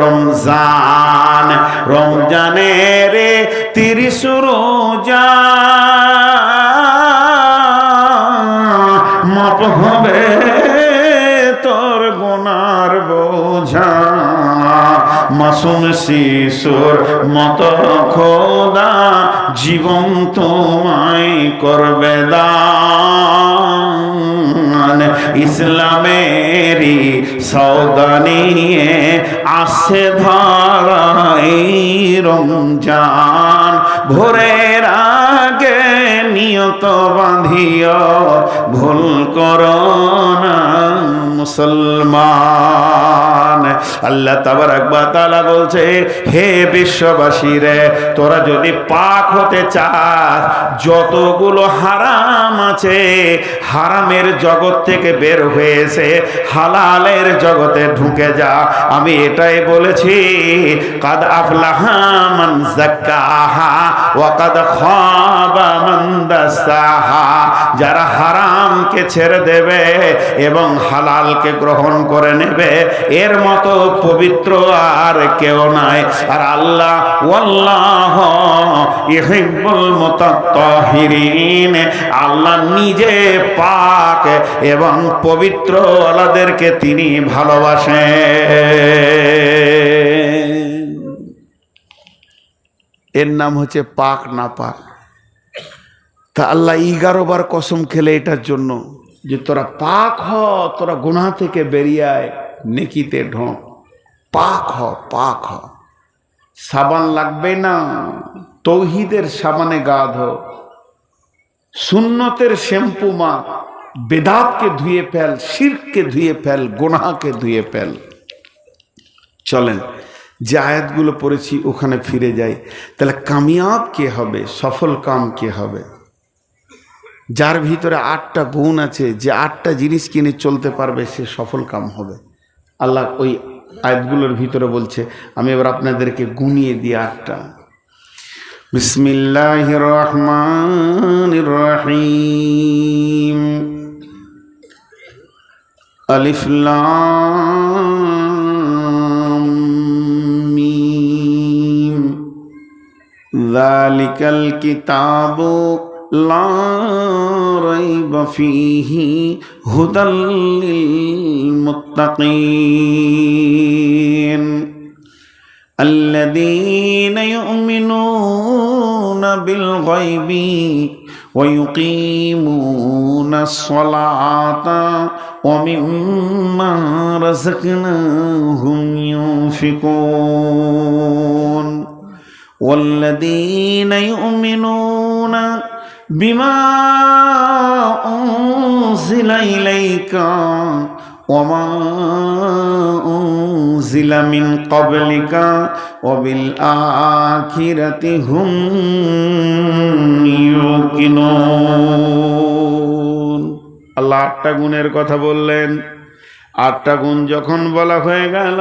রমজান, রমজানের তিরিশ রোজা মাপ হবে তোর গোনার বোঝা। মাসুম শিশুর মত খোদা, জীবন তোমায় করবে দান। ইসলামেরই সৌদা নিয়ে আসে ধরাই রমজান। ভোরের আগে নিয়ত বাঁধিও, ভুল করো না মুসলমান। আল্লাহ তাবার আকবা তালা বলছে, হে বিশ্ববাসী রে, তোরা যদি পাক হতে চাস, যতগুলো হারাম আছে, হারামের জগৎ থেকে বের হয়েছে, হালালের জগতে ঢুকে যা। আমি এটাই বলেছি, কাদ আফলাহা মান যাক্কাহা ওয়া কাদ দাসাহা যারা হারামকে ছেড়ে দেবে এবং হালালকে গ্রহণ করে নেবে, এর মতো পবিত্র আর কেউ নাই। আর আল্লাহ, ওয়াল্লাহ ইহিব্বুল মুতাত্তাহিরিন, আল্লাহ নিজে পাক এবং পবিত্র আলাদেরকে তিনি ভালোবাসেন। এর নাম হচ্ছে পাক না পাক তা আল্লাহ এগারো বার কসম খেলে এটার জন্য যে তোরা পাক হ, তোরা গুনাহ থেকে বেরিয়ে আয় নেকিতে ঢোক পাক হ পাক হ। সাবান লাগবে না, তৌহিদের সাবানে গা ধো সুন্নতের শ্যাম্পু মা বেদাতকে ধুয়ে ফেল শিরকে ধুয়ে ফেল, গোনাহকে ধুয়ে ফেল। চলেন, যে আয়াতগুলো পড়েছি ওখানে ফিরে যাই। তাহলে কামিয়াব কে হবে? সফল কাম কে হবে? যার ভিতরে আটটা গুণ আছে, যে আটটা জিনিস কিনে চলতে পারবে, সে সফল কাম হবে। আল্লাহ ওই আয়াতগুলোর ভিতরে বলছে, আমি এবার আপনাদেরকে গুনিয়ে দিই আটটা। বিসমিল্লাহ রহমান রহিম আলিফলাম মিম জালিকাল لا ريب فيه هدى للمتقين. الذين يؤمنون بالغيب ويقيمون الصلاة ومما رزقناهم ينفقون. والذين يؤمنون বিমা জিলাইলাইকা ওমা উনজিলা মিন ক্বাবলিকা ওয়াবিল আখিরাতি হুম ইউকিনুন। আল্লাহ আটটা গুণের কথা বললেন। আটটা গুণ যখন বলা হয়ে গেল,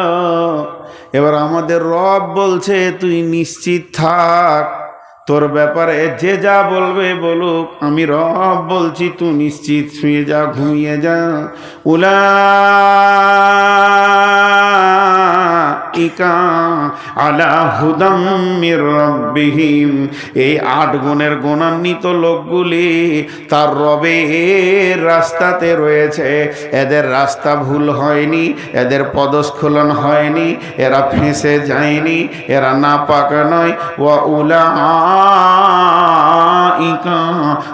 এবার আমাদের রব বলছে, তুই নিশ্চিত থাক। তোর ব্যাপারে যে যা বলবে বলুক, আমি রব বলছি তুই নিশ্চিত শুয়ে যা, ঘুমিয়ে যা। উলা আলা হুদাম মির রব্বিহিম। এই আট গুণের গুণান্বিত লোকগুলি তার রবের রাস্তাতে রয়েছে। এদের রাস্তা ভুল হয়নি, এদের পদস্খলন হয়নি, এরা ফেঁসে যায়নি, এরা না পাকা নয়। ওয়া উলা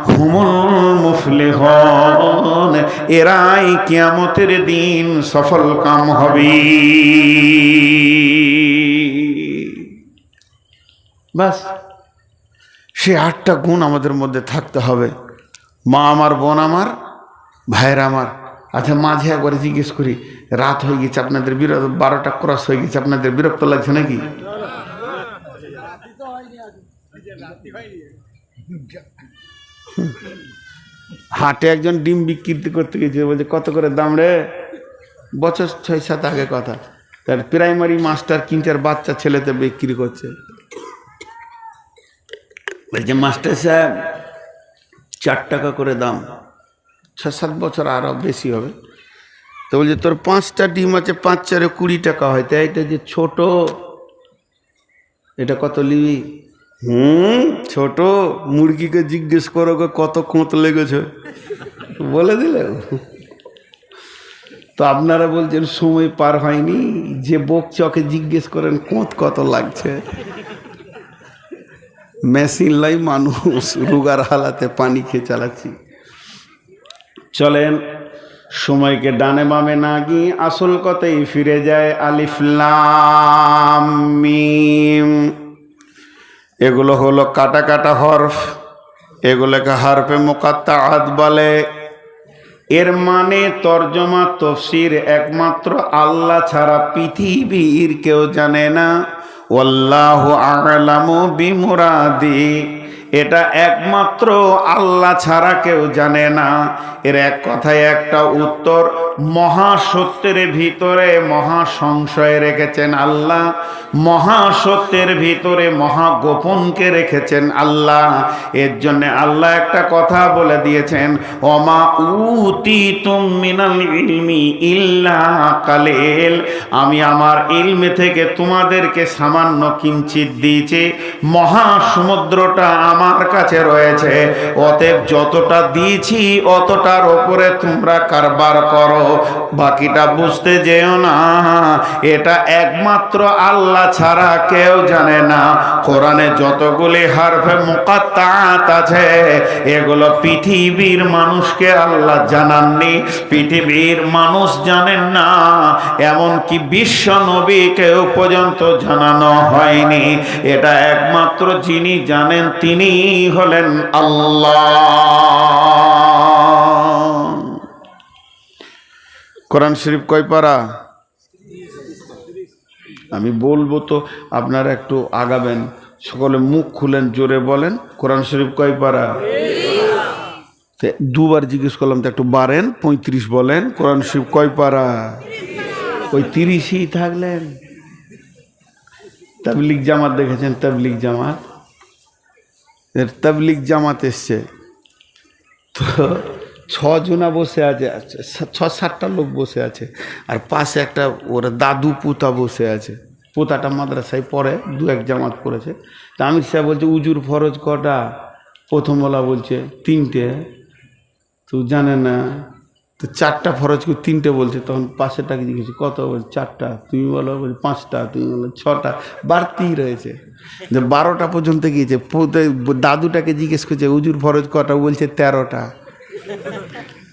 হুমুল মুফলিহন। এরাই কিয়ামতের দিন সফল কাম হবে। বাস। সে আটটা গুণ আমাদের মধ্যে থাকতে হবে। মা আমার, বোন আমার, ভাইয়ের আমার। আচ্ছা মাঝে একবারে জিজ্ঞেস করি, রাত হয়ে গেছে, আপনাদের বিরক্ত বারোটা ক্রস হয়ে গেছে, আপনাদের বিরক্ত লাগছে নাকি? হাটে একজন ডিম বিক্রি করতে গেছে, বলছে, কত করে দাম রে? বছর ছয় সাত আগে কথা। তার প্রাইমারি মাস্টার কিনচার বাচ্চা ছেলেতে বিক্রি করছে। বলছে, মাস্টার সাহেব, চার টাকা করে দাম। ছ সাত বছর আরও বেশি হবে। তো বলছে, তোর পাঁচটা ডিম আছে, পাঁচ চারে কুড়ি টাকা হয়। তাই এটা যে ছোট, এটা কত নিবি? হুম, ছোট। মুরগিকে জিজ্ঞেস করো কত কোঁত লেগেছে। বলে দিলে। তো আপনারা বলছেন, সময় পার হয়নি। যে বকছে ওকে জিজ্ঞেস করেন, কোঁত কত লাগছে? মেশিন লাই মানুষ রুগার হালাতে পানি খেয়ে চালাচ্ছি। চলেন, সময়কে ডানে বামে না গিয়ে আসল কথাই ফিরে যায় আলিফলাম মিম। এগুলো হলো কাটা কাটা হরফ, এগুলোকে হারফে মোকাত্তা হাত বলে। এর মানে তর্জমা তফসির একমাত্র আল্লাহ ছাড়া পৃথিবীর কেউ জানে না। ওল্লাহ আলামু বিমুরাদি। এটা একমাত্র আল্লাহ ছাড়া কেউ জানে না। এর এক কথায় একটা উত্তর মহাসত্যের ভিতরে মহা সংশয় রেখেছেন আল্লাহ। মহাসত্যের ভিতরে মহা গোপনকে রেখেছেন আল্লাহ। এর জন্য আল্লাহ একটা কথা বলে দিয়েছেন অমা উতি মিনাল ইলমি ইল্লা কালেল। আমি আমার ইলমে থেকে তোমাদেরকে সামান্য কিঞ্চিত দিয়েছি। মহাসমুদ্রটা আমার কাছে রয়েছে। অতএব যতটা দিয়েছি, অতটার ওপরে তোমরা কারবার করো। বাকিটা বুঝতে যেও না। এটা একমাত্র আল্লাহ ছাড়া কেউ জানে না। কোরআনে যতগুলি হারফে মুকাত্তাত আছে, এগুলো পৃথিবীর মানুষকে আল্লাহ জানাননি। পৃথিবীর মানুষ জানেন না, এমনকি বিশ্ব নবীকেও পর্যন্ত জানানো হয়নি। এটা একমাত্র যিনি জানেন তিনি হলেন আল্লাহ। কোরআন শরীফ কয় পারা? আমি বলব তো আপনারা একটু আগাবেন। সকলে মুখ খুলেন, জোরে বলেন, কোরআন শরীফ কয় পারা? দুবার জিজ্ঞেস করলাম, তো একটু বাড়েন, পঁয়ত্রিশ বলেন, কোরআন শরীফ কয় পারা? ওই তিরিশই থাকলেন। তাবলিক জামাত দেখেছেন? তাবলিক জামাত। তাবলিক জামাত এসছে। তো ছজনা বসে আছে ছ সাতটা লোক বসে আছে, আর পাশে একটা ওর দাদু পুতা বসে আছে। পোতাটা মাদ্রাসায় পড়ে, দু এক জামাত পড়েছে। তা আমির সাহেব বলছে, উজুর ফরজ কটা? প্রথমওয়ালা বলছে, তিনটে। তো জানে না, তো চারটা ফরজ করে, তিনটে বলছে, তখন পাশেরটাকে জিজ্ঞেস, কত? বলছে, চারটা। তুমি বলো বলছে, পাঁচটা। তুমি বলো ছটা। বাড়তেই রয়েছে। যে বারোটা পর্যন্ত গিয়েছে দাদুটাকে জিজ্ঞেস করছে, উজুর ফরজ কটা? বলছে, তেরোটা।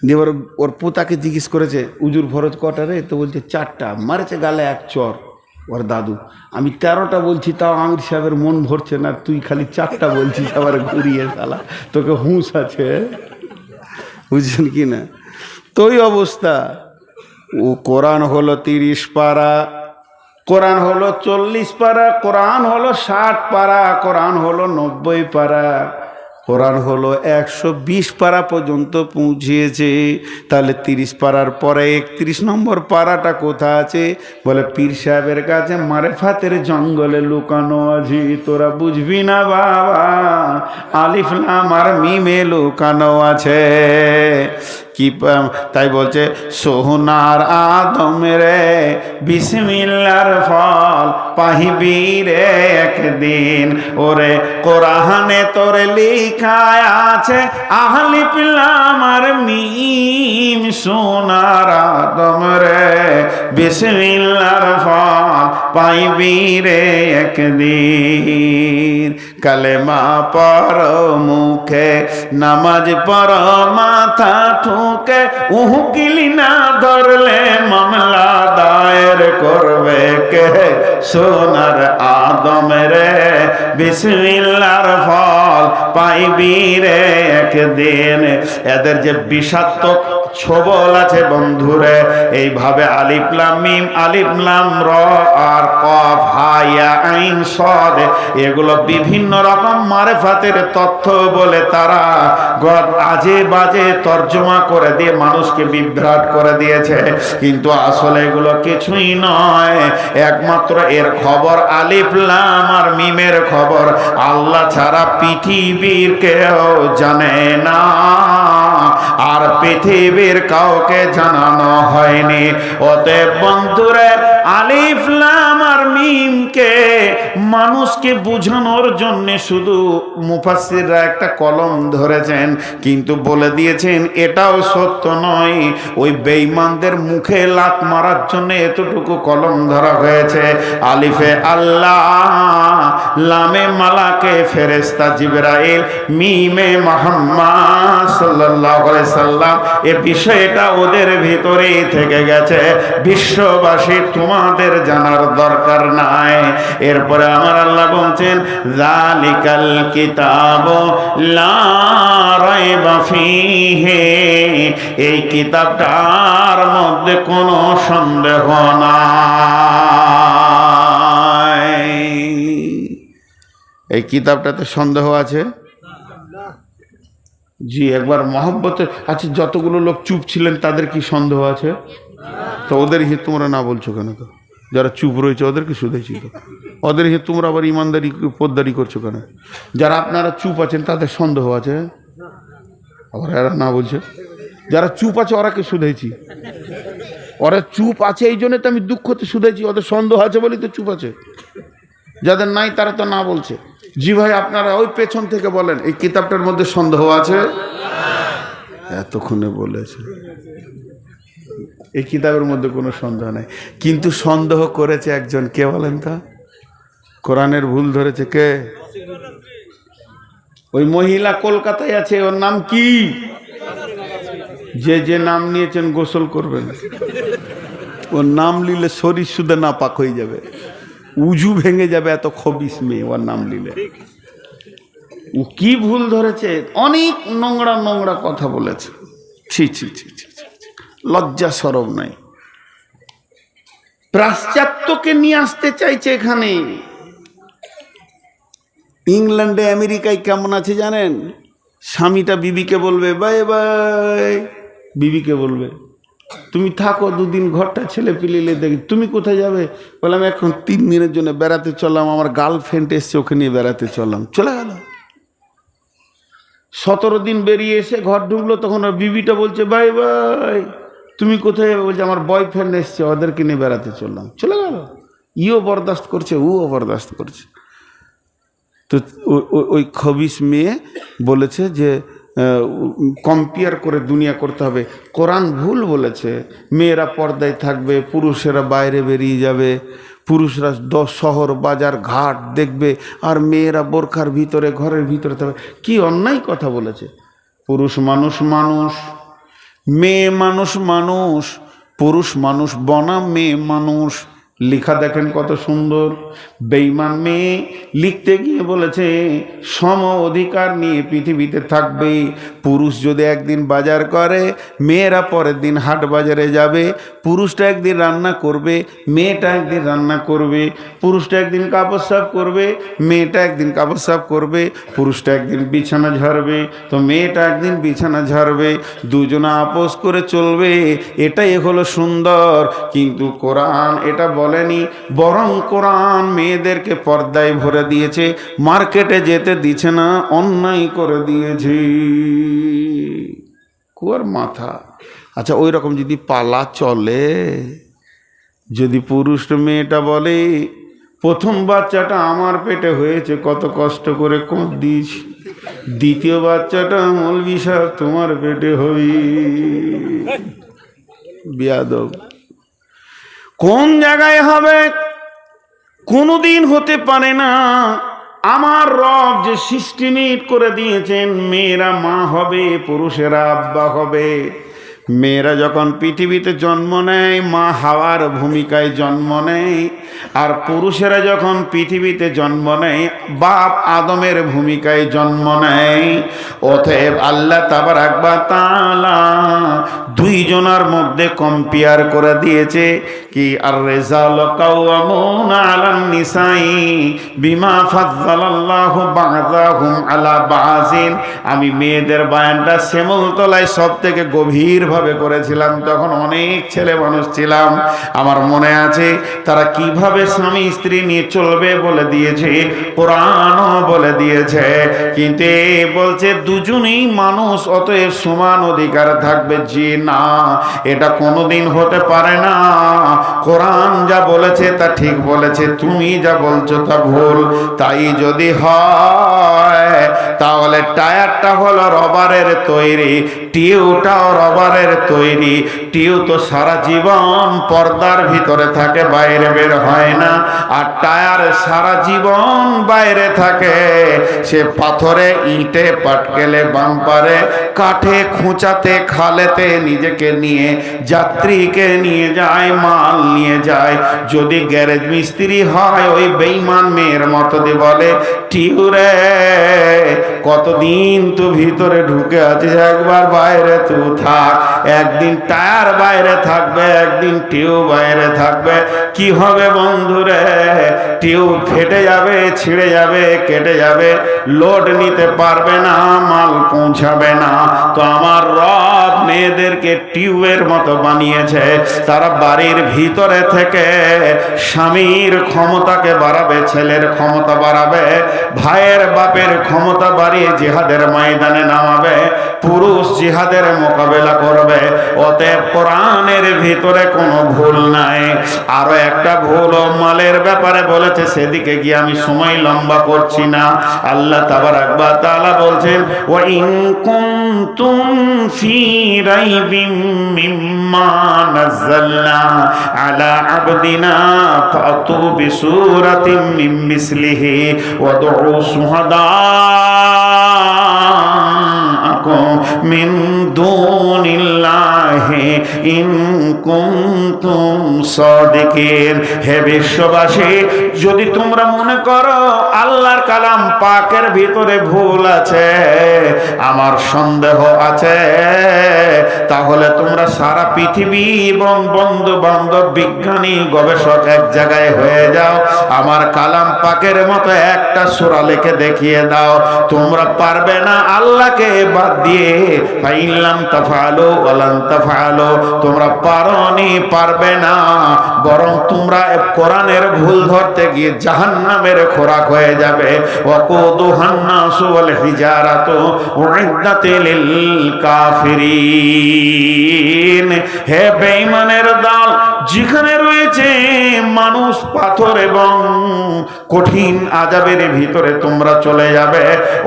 দিয়ে এবার ওর পোতাকে জিজ্ঞেস করেছে উজুর ফরজ কটা রে? তো বলছে, চারটা। মারেছে গালে এক চর, ওর দাদু। আমি তেরোটা বলছি, তাও আমির সাহেবের মন ভরছে না, তুই খালি চারটা বলছিস আবার ঘুরিয়ে শালা, তোকে হুঁশ আছে। বুঝছেন কি না? তো ওই অবস্থা। ও কোরআন হলো তিরিশ পারা, কোরআন হলো চল্লিশ পারা, কোরআন হলো ষাট পারা, কোরআন হলো নব্বই পারা। কোরআন হলো একশো বিশ পারা পর্যন্ত পৌঁছিয়েছে তাহলে তিরিশ পারার পরে একত্রিশ নম্বর পারাটা কোথা আছে? বলে পীর সাহেবের কাছে মারেফাতের জঙ্গলে লুকানো আছে। তোরা বুঝবি না বাবা আলিফলাম আর মিমে লুকানো আছে। কি তাই বলছে, সোহনার আদম রে, বিসমিল্লার ফল পাহিবি রে একদিন। ওরে কোরআনে তোর লিখায় আছে আহলি পিলাম আর মিম সোনার আদম রে, বিসমিল্লার ফল পাইবি রে একদিন। কালেমা পর মুখে, নামাজ পর মাথা ঠুকে, উহুকিলি না ধরলে মামলা দায়ের করবে কে? সোনার আদম রে বিসমিল্লার ফল পাইবি রে একদিন। এদের যে বিষাক্ত ছবল আছে বন্ধুরে, এইভাবে আলিফলাম মিম আলিফলাম র আর কফ হাইয়া আইন, সদ, এগুলো বিভিন্ন রকম মারেফাতের তথ্য বলে তারা গ- আজে বাজে তর্জমা করে দিয়ে মানুষকে বিভ্রাট করে দিয়েছে। কিন্তু আসলে এগুলো কিছুই নয়। একমাত্র এর খবর আলিফলাম আর মিমের খবর। আল্লাহ ছাড়া পৃথিবীর কেউ জানে না। আর পৃথিবী পৃথিবীর কাউকে জানানো হয়নি। অতএব বন্ধুরে আলিফ মিমকে মানুষকে বুঝানোর জন্য শুধু মুফাসসিররা একটা কলম ধরেছেন, কিন্তু বলে দিয়েছেন, এটাও সত্য নয়, ওই বেঈমানদের মুখে লাত মারার জন্য এতটুকু কলম ধরা হয়েছে। আলিফে আল্লাহ, লামে মালাকে ফেরেস্তা জিবরাইল, মিমে মোহাম্মদ সাল্লাল্লাহু আলাইহি সাল্লাম, এ বিষয়টা ওদের ভিতরেই থেকে গেছে। বিশ্ববাসী তোমাদের জানার দরকার নাই। এরপরে আমার আল্লাহ বলছেন, জালিকাল কিতাব লা রাইবা ফিহি। এই কিতাবটার মধ্যে কোনো সন্দেহ নাই। এই কিতাবটাতে সন্দেহ আছে? জি, একবার মহব্বতে আচ্ছা যতগুলো লোক চুপ ছিলেন, তাদের কি সন্দেহ আছে? তো ওদের হি তোমরা না বলছো কেন তো? যারা চুপ রয়েছে ওদেরকে শুধেছি তো। ওদের হি তোমরা আবার ইমানদারি, পোদ্দারি করছ কেন? যারা আপনারা চুপ আছেন, তাদের সন্দেহ আছে আবার এরা না বলছে। যারা চুপ আছে ওরাকে শুধেছি ওরা চুপ আছে এই জন্য তো আমি দুঃখতে শুধেছি ওদের সন্দেহ আছে বলেই তো চুপ আছে। যাদের নাই, তারা তো না বলছে। জি ভাই, আপনারা ওই পেছন থেকে বলেন, এই কিতাবটার মধ্যে সন্দেহ আছে? এতক্ষণে বলেছে। এই কিতাবের মধ্যে কোনো সন্দেহ নাই। কিন্তু সন্দেহ করেছে একজন কে বলেন তা? কোরআনের ভুল ধরেছে কে? ওই মহিলা কলকাতায় আছে ওর নাম কি? যে যে নাম নিয়েছেন গোসল করবেন। ওর নাম নিলে শরীর সুদে না পাক হয়ে যাবে। উজু ভেঙে যাবে এত খবিস মেয়ে ওর নাম নিলে ও কি ভুল ধরেছে? অনেক নোংরা নোংরা কথা বলেছে। ছি ছি ছি, ছি। লজ্জা সরব নাই। পাশ্চাত্যকে নিয়ে আসতে চাইছে এখানে। ইংল্যান্ডে, আমেরিকায় কেমন আছে জানেন? স্বামীটা বিবিকে বলবে, বাই বাই। বিবিকে বলবে, তুমি থাকো, দুদিন ঘরটা ছেলে পিলিলে দেখি। তুমি কোথায় যাবে? বললাম এখন তিন দিনের জন্য বেড়াতে চললাম। আমার গার্লফ্রেন্ড এসছে, ওকে নিয়ে বেড়াতে চললাম। চলে গেল। সতেরো দিন বেরিয়ে এসে ঘর ঢুকলো, তখন ওর বিবিটা বলছে, বাই বাই। তুমি কোথায় যাবে? বলছে, আমার বয়ফ্রেন্ড এসছে, ওদেরকে নিয়ে বেড়াতে চললাম। চলে গেল। ইও বরদাস্ত করছে, ও বরদাস্ত করছে। তো ওই খবিস মেয়ে বলেছে যে কম্পেয়ার করে দুনিয়া করতে হবে। কোরআন ভুল বলেছে, মেয়েরা পর্দায় থাকবে, পুরুষেরা বাইরে বেরিয়ে যাবে, পুরুষরা দশ শহর, বাজার, ঘাট দেখবে, আর মেয়েরা বোরখার ভিতরে, ঘরের ভিতরে থাকবে। কি অন্যায় কথা বলেছে? পুরুষ মানুষ মানুষ। মেয়ে মানুষ মানুষ পুরুষ মানুষ বনাম মেয়ে মানুষ। লেখা দেখেন কত সুন্দর। বেইমান মেয়ে লিখতে গিয়ে বলেছে, সম অধিকার নিয়ে পৃথিবীতে থাকবে। পুরুষ যদি একদিন বাজার করে, মেয়েরা পরের দিন হাট বাজারে যাবে। পুরুষটা একদিন রান্না করবে, মেয়েটা একদিন রান্না করবে। পুরুষটা একদিন কাপড় সাফ করবে, মেয়েটা একদিন কাপড় সাফ করবে। পুরুষটা একদিন বিছানা ঝাড়বে, তো মেয়েটা একদিন বিছানা ঝাড়বে। দুজনে আপোষ করে চলবে, এটাই হলো সুন্দর। কিন্তু কোরআন এটা বলেনি, বরং কোরআন মেয়েদেরকে পর্দায় ভরে দিয়েছে, মার্কেটে যেতে দিচ্ছে না, অন্যায় করে দিয়েছে। কুয়ার মাথা। আচ্ছা ওই রকম যদি পালা চলে, যদি পুরুষ মেয়েটা বলে, প্রথম বাচ্চাটা আমার পেটে হয়েছে, কত কষ্ট করে কোঁত দিস দ্বিতীয় বাচ্চাটা মলবি তোমার পেটে হই বিয়াদব। কোন জায়গায় হবে? কোনোদিন হতে পারে না। আমার রব যে সিস্টেমিট করে দিয়েছেন, মেয়েরা মা হবে, পুরুষেরা আব্বা হবে। মেয়েরা যখন পৃথিবীতে জন্ম নেয়, মা হাওয়ার ভূমিকায় জন্ম নেয়, আর পুরুষেরা যখন পৃথিবীতে জন্ম নেয়, বাপ আদমের ভূমিকায় জন্ম নেয়। অতএব আল্লাহ তাবার আকবা তালা দুইজনার মধ্যে কম্পেয়ার করে দিয়েছে কি আর রেজাল বিমা আলা আমি মেয়েদের বায়ানটা শ্যামল তলায় সব থেকে গভীরভাবে কীভাবে করেছিলাম? তখন অনেক ছেলে মানুষ ছিলাম। আমার মনে আছে, তারা কীভাবে স্বামী স্ত্রী নিয়ে চলবে বলে দিয়েছে, কোরআনও বলে দিয়েছে। কিন্তু বলছে, দুজনেই মানুষ, অতএব সমান অধিকার থাকবে। যে না, এটা কোনোদিন হতে পারে না। কোরআন যা বলেছে, তা ঠিক বলেছে। তুমি যা বলছো, তা ভুল। তাই যদি হয়, তাহলে টায়ারটা হলো রবারের তৈরি টিউটাও রবারের তৈরি। টিউ তো সারা জীবন পর্দার ভিতরে থাকে, বাইরে বের হয় না। আর টায়ার সারা জীবন বাইরে থাকে। সে পাথরে ইটে পাটকেলে বাম্পারে, কাঠে খুঁচাতে খালেতে নিজেকে নিয়ে, যাত্রীকে নিয়ে যায়, মাল নিয়ে যায়। যদি গ্যারেজ মিস্ত্রি হয়, ওই বেইমান মেয়ের মতো দিয়ে বলে টিউরে কতদিন তো ভিতরে ঢুকে আছিস? একবার বাইরে তু থাক। একদিন টায়ার বাইরে থাকবে, একদিন টিউ বাইরে থাকবে। কি হবে বন্ধুরে টিউ ফেটে যাবে, ছিঁড়ে যাবে, কেটে যাবে, লোড নিতে পারবে না, মাল পৌঁছাবে না। তো আমার রব মেয়েদেরকে টিউবের মতো বানিয়েছে। তারা বাড়ির ভিতরে থেকে স্বামীর ক্ষমতাকে বাড়াবে, ছেলের ক্ষমতা বাড়াবে, ভাইয়ের বাপের ক্ষমতা বাড়িয়ে জিহাদের ময়দানে নামাবে, পুরুষ জিহাদের মোকাবেলা করবে। অতএব কোরআনের ভিতরে কোনো ভুল নাই। আরও একটা ভুল মালের ব্যাপারে বলেছে সেদিকে গিয়ে আমি সময় লম্বা করছি না। আল্লাহ তাবার আকবার তাআলা বলছেন ওয়া ইন কুনতুম ফি রাইবিম মিম্মা নাযালনা আলা আবদিনা ফাতু বিসূরাতিন মিন মিসলিহি ওয়া দুউ শুহাদা من دون الله إن كنتم صادقين হে বিশ্ববাসী যদি তোমরা মনে করো আল্লাহর কালাম পাকের ভিতরে ভুল আছে আমার সন্দেহ আছে তাহলে তোমরা সারা পৃথিবী এবং বন্ধু বান্ধব বিজ্ঞানী গবেষক এক জায়গায় হয়ে যাও আমার কালাম পাকের মতো একটা সুরা লিখে দেখিয়ে দাও তোমরা পারবে না আল্লাহকে বাদ দিয়ে ফাইলাম তাফালো ওয়ালান তাফালো তোমরা পারোনি, পারবে না, বরং তোমরা কোরআনের ভুল ধরতে গিয়ে জাহান্নামের খোরাক হয়ে যাবে। ওয়াল হিজারাতু কাফিরিন। হে বেঈমানের দল, যেখানে রয়েছে। মানুষ পাথর এবং কঠিন আজাবের ভিতরে তোমরা চলে যাবে।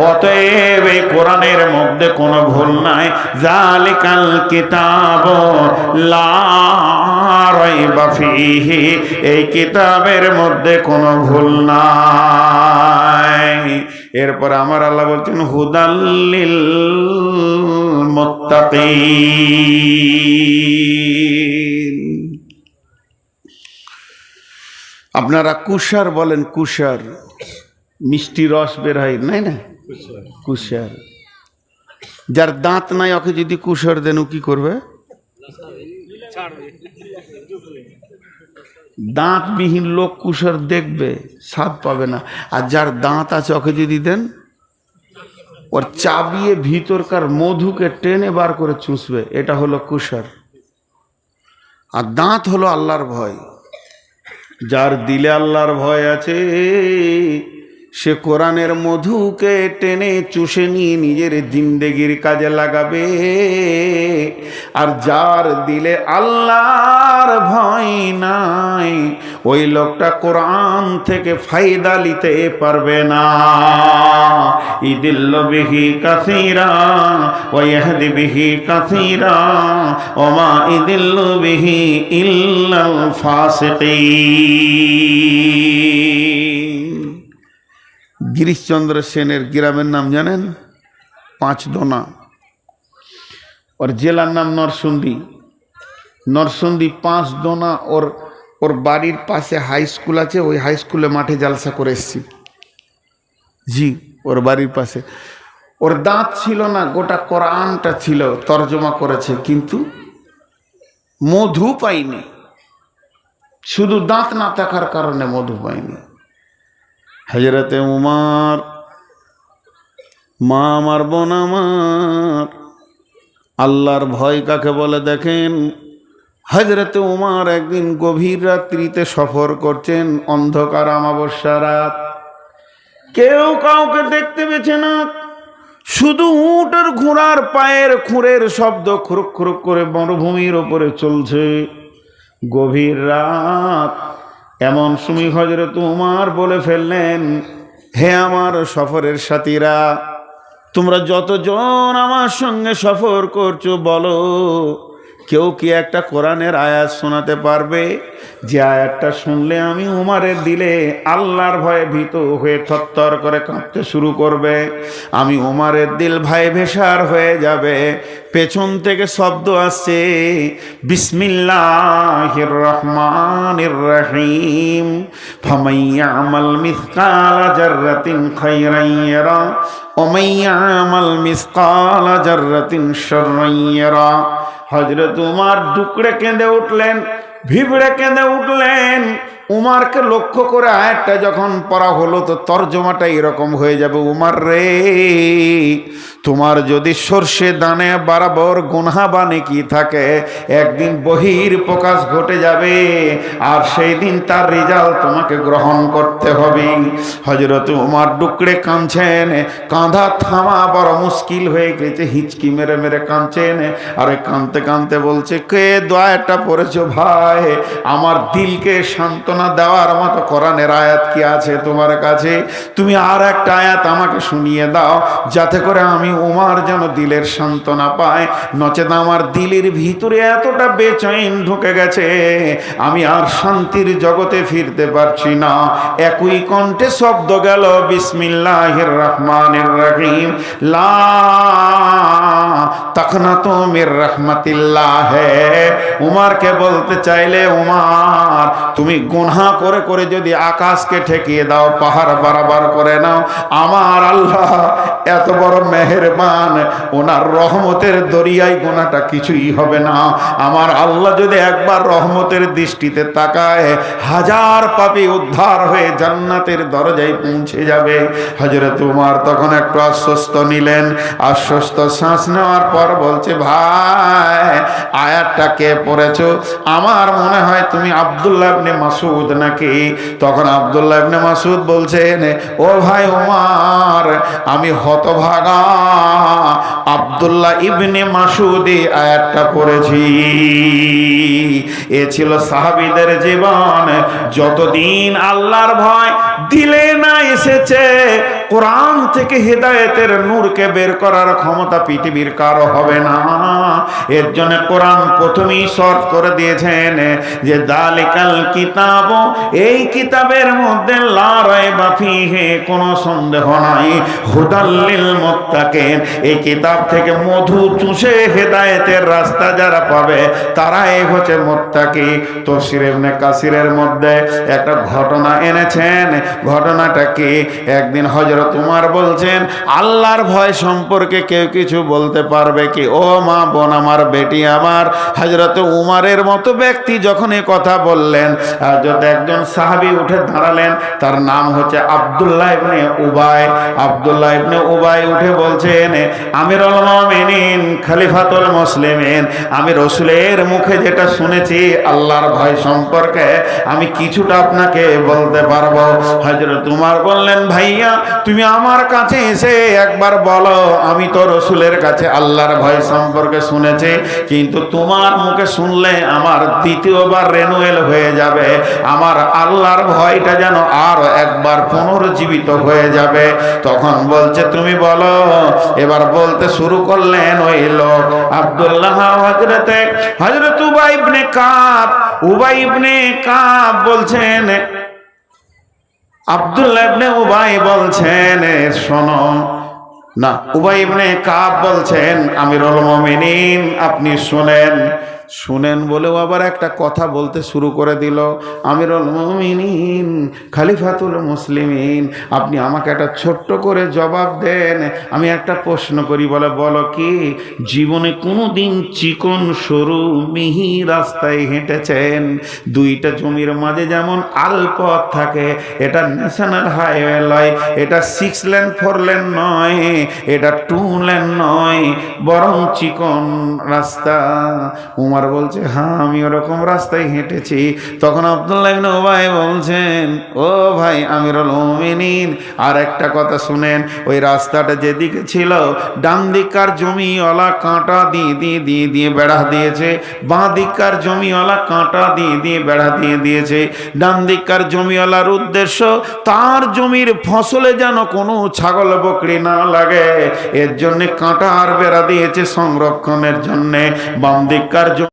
অতএব এই কোরআনের মধ্যে কোনো ভুল নাই। জালিকাল কিতাব লা রাইবা ফিহি। এই কিতাবের মধ্যে কোনো ভুল নাই। এরপর আমার আল্লাহ বলছেন হুদাল্লিল মুত্তাকিন। আপনারা কুষার বলেন কুষার, মিষ্টি রস বের হয়, নাই না? কুষার। যার দাঁত নাই, ওকে যদি কুষার দেন, ও কি করবে? দাঁতবিহীন লোক কুষার দেখবে, স্বাদ পাবে না। আর যার দাঁত আছে, ওকে যদি দেন, ওর চাবিয়ে ভিতরকার মধুকে টেনে বার করে চুষবে, এটা হলো কুষার। আর দাঁত হলো আল্লাহর ভয়। যার দিলে আল্লাহর ভয় আছে সে কোরআনের মধুকে টেনে চুষে নিয়ে নিজের জিন্দেগির কাজে লাগাবে। আর যার দিলে আল্লাহর ভয় নাই, ওই লোকটা কোরআন থেকে ফায়দা নিতে পারবে না। ইদিল্ল বিহি কাসিরা, ওয়াহদি বিহি কাসিরা, ওমা ইদিল্ল বিহি ইল্লাল ফাসিকিন। গিরিশচন্দ্র সেনের গ্রামের নাম জানেন? পাঁচদোনা। ওর জেলার নাম নরসুন্দি। নরসুন্দি পাঁচদোনা, ওর ওর বাড়ির পাশে হাই স্কুল আছে, ওই হাই স্কুলে মাঠে জালসা করে এসছি। জি, ওর বাড়ির পাশে। ওর দাঁত ছিল না, গোটা কোরআনটা ছিল, তর্জমা করেছে, কিন্তু মধু পাইনি। শুধু দাঁত না থাকার কারণে মধু পাইনি। হজরতে উমার, মা আমার বোন আমার। আল্লাহর ভয় কাকে বলে দেখেন? হজরতে উমার একদিন গভীর রাত্রিতে সফর করছেন অন্ধকার অমাবস্যা রাত। কেউ কাউকে দেখতে পেছে না। শুধু উটের ঘোড়ার পায়ের খুঁড়ের শব্দ খুরুক খুরুক করে মরুভূমির ওপরে চলছে। গভীর রাত এমন সুমি হজরত উমার বলে ফেললেন, হে আমার সফরের সাথীরা, তোমরা যতজন আমার সঙ্গে সফর করছ বলো কেউ কি একটা কোরআনের আয়াত শোনাতে পারবে? যে আয়াতটা শুনলে আমি উমারের দিলে আল্লাহর ভয়ে ভীত হয়ে থরথর করে কাঁপতে শুরু করবে। আমি উমারের দিল ভাই ভেসার হয়ে যাবে। পেছন থেকে শব্দ আসছে, বিসমিল্লাহির রহমানির রহিম। ফামাইয়ামাল মিসকালা জাররাতিন খায়রান ইয়ারা ওমাইয়ামাল মিসকালা জাররাতিন শাররান ইয়ারা। হজরত উমার ডুকড়ে কেঁদে উঠলেন, ভিবড়ে কেঁদে উঠলেন। উমারকে লক্ষ্য করে আয়াতটা যখন পড়া হলো, তো তর্জমাটা এরকম হয়ে যাবে, উমার রে তোমার যদি সর্ষে দানে বরাবর গুনহা বা নেকি থাকে, একদিন বহির প্রকাশ ঘটে যাবে, আর সেই দিন তার রেজাল্ট তোমাকে গ্রহণ করতে হবে। হজরত উমার ডুকরে কাঁদছেন, কাঁধা থামা বড় মুশকিল হয়ে গেছে, হিচকি মেরে মেরে কাঁদছেন, আরে কাঁদতে কাঁদতে বলছে, কে দয়াটা পড়েছো ভাই? আমার দিলকে সান্ত্বনা দেওয়ার মতো কোরআনের আয়াত কি আছে তোমার কাছে? তুমি আর একটা আয়াত আমাকে শুনিয়ে দাও, যাতে করে আমি উমার যেন দিলের সান্ত্বনা পায়। নচেত আমার দিলের ভিতরে এতটা বেচৈন ঢুকে গেছে, আমি আর শান্তির জগতে ফিরতে পারছি না। একই কণ্ঠে শব্দ গেল, বিসমিল্লাহির রহমানির রহিম। লা তো মির রহমতিল্লাহ। উমারকে বলতে চাইলে, উমার, তুমি গুনহা করে করে যদি আকাশকে ঠেকিয়ে দাও, পাহাড় বারাবার করে নাও। আমার আল্লাহ এত বড় মেহেরবান ওনার রহমতের দরিয়ায় গোনাটা কিছুই হবে না। আমার আল্লাহ যদি একবার রহমতের দৃষ্টিতে তাকায়, হাজার পাপি উদ্ধার হয়ে জান্নাতের দরজায় পৌঁছে যাবে। হজরত উমার তখন একটু আশ্বস্ত নিলেন। আশ্বস্ত শ্বাস নেওয়ার পর বলছে, ভাই, আয়াতটা কে পড়েছো? আমার মনে হয় তুমি আবদুল্লাহ ইবনে মাসুদ নাকি? তখন আবদুল্লাহ ইবনে মাসুদ বলছেন, ও ভাই উমার, আমি হতভাগা আবদুল্লাহ ইবনে মাসুদে আয়াতটা পড়েছি। এ ছিল সাহাবিদের জীবন। যতদিন আল্লাহর ভয় দিলে না এসেছে কোরআন থেকে হেদায়েতের নূরকে বের করার ক্ষমতা পৃথিবীর কারও হবে না। এর জন্য কোরআন প্রথমেই শর্ট করে দিয়েছেন যে, দালিকাল কিতাব এই কিতাবের মধ্যে লারাই বাফি হে কোনো সন্দেহ নাই। হুদাল্লিল মুত্তাকিন, এই কিতাব থেকে মধু চুষে হেদায়েতের রাস্তা যারা পাবে তারা তারাই হচ্ছে মুত্তাকি। তফসির ইবনে কাসিরের মধ্যে একটা ঘটনা এনেছেন। ঘটনাটা কি? একদিন হযরত উমার বলছেন, আল্লাহর ভয় সম্পর্কে কেউ কিছু বলতে পারবে কি? ও মা বোন, আমার বেটি আমার, হযরত উমারের মতো ব্যক্তি যখন এ কথা বললেন, হযরত একজন সাহাবী উঠে দাঁড়ালেন, তার নাম হচ্ছে আব্দুল্লাহ ইবনে উবাই। আব্দুল্লাহ ইবনে উবাই উঠে বলছেন, আমিরুল মুমিনিন, খলিফাতুল মুসলিমিন, আমি রসুলের মুখে যেটা শুনেছি, আল্লাহর ভয় সম্পর্কে আমি কিছুটা আপনাকে বলতে পারব। হযরত উমার বললেন, ভাইয়া তুমি আমার কাছে এসে একবার বলো, আমি তো রসুলের কাছে আল্লাহর ভয় সম্পর্কে শুনেছি, কিন্তু তোমার মুখে শুনলে আমার দ্বিতীয়বার রেনুয়েল হয়ে যাবে। আমার আল্লাহর ভয়টা যেন আর একবার পুনর্জীবিত হয়ে যাবে। তখন বলছে, তুমি বলো, এবার বলতে শুরু করলেন ওই লোক, আব্দুল্লাহ হজরতে হজরত উবাই ইবনে কাব, উবাই ইবনে কাব বলছেন আব্দুল্লাহ ইবনে উবাই বলছেন শোনো। না উবাই ইবনে কাব বলছেন আমিরুল মুমিনিন আপনি শুনেন। শুনেন বলেও আবার একটা কথা বলতে শুরু করে দিল। আমিরুল মুমিনিন, খালিফাতুল মুসলিমিন, আপনি আমাকে একটা ছোট্ট করে জবাব দেন। আমি একটা প্রশ্ন করি, বলে বলো কি, জীবনে কোনো দিন চিকন সরু মিহি রাস্তায় হেঁটেছেন? দুইটা জমির মাঝে যেমন আলপথ থাকে, এটা ন্যাশনাল হাইওয়ে লয়, এটা সিক্স লেন, ফোর লেন নয়, এটা টু লেন নয়, বরং চিকন রাস্তা। উমার বলছে হ্যাঁ আমি ওরকম রাস্তায় হেঁটেছি। তখন আবদুল্লাহ ইবনে ওবাই বলছেন, ও ভাই আমিরুল মুমিনিন আর একটা কথা শুনেন, ওই রাস্তাটা যেদিকে ছিল ডান দিককার জমিওয়ালা কাঁটা দিয়ে দিয়ে দিয়ে দিয়ে বেড়া দিয়েছে বাঁ দিককার জমিওয়ালা কাঁটা দিয়ে দিয়ে বেড়া দিয়ে দিয়েছে। ডান দিককার জমিওয়ালার উদ্দেশ্য, তার জমির ফসলে যেন কোনো ছাগল বকরি না লাগে। এর জন্য কাঁটা আর বেড়া দিয়েছে সংরক্ষণের জন্যে। বাম দিককার